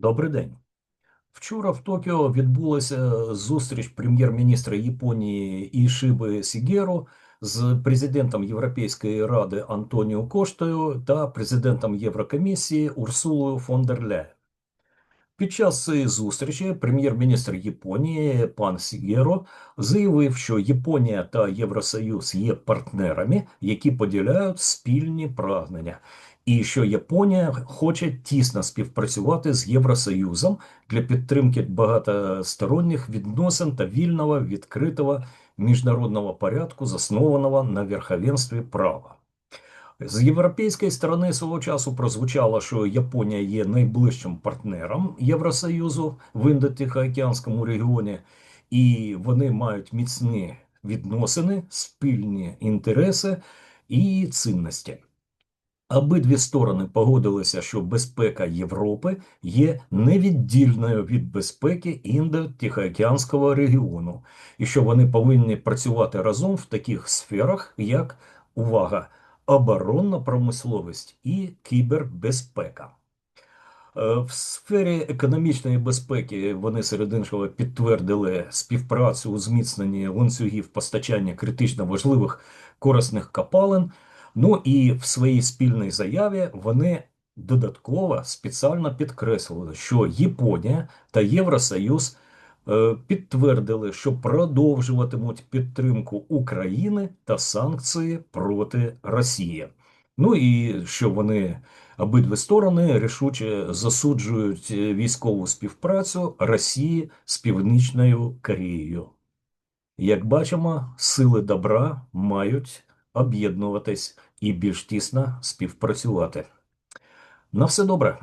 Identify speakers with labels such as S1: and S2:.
S1: Добрий день. Вчора в Токіо відбулася зустріч прем'єр-міністра Японії Ішиби Сігеру з президентом Європейської ради Антоніо Коштою та президентом Єврокомісії Урсулою фон дер Ляєн. Під час цієї зустрічі прем'єр-міністр Японії пан Сігеро заявив, що Японія та Євросоюз є партнерами, які поділяють спільні прагнення, і що Японія хоче тісно співпрацювати з Євросоюзом для підтримки багатосторонніх відносин та вільного відкритого міжнародного порядку, заснованого на верховенстві права. З європейської сторони свого часу прозвучало, що Японія є найближчим партнером Євросоюзу в Індо-Тихоокеанському регіоні, і вони мають міцні відносини, спільні інтереси і цінності. Обидві сторони погодилися, що безпека Європи є невіддільною від безпеки Індо-Тихоокеанського регіону, і що вони повинні працювати разом в таких сферах, як увага, оборонна промисловість і кібербезпека. Е, В сфері економічної безпеки вони серед іншого підтвердили співпрацю у зміцненні ланцюгів постачання критично важливих корисних копалин. Ну і в своїй спільній заяві вони додатково спеціально підкреслили, що Японія та Євросоюз е, підтвердили, що продовжуватимуть підтримку України та санкції проти Росії. Ну і що вони обидві сторони рішуче засуджують е, військову співпрацю Росії з Північною Кореєю. Як бачимо, сили добра мають об'єднуватись і більш тісно співпрацювати. На все добре.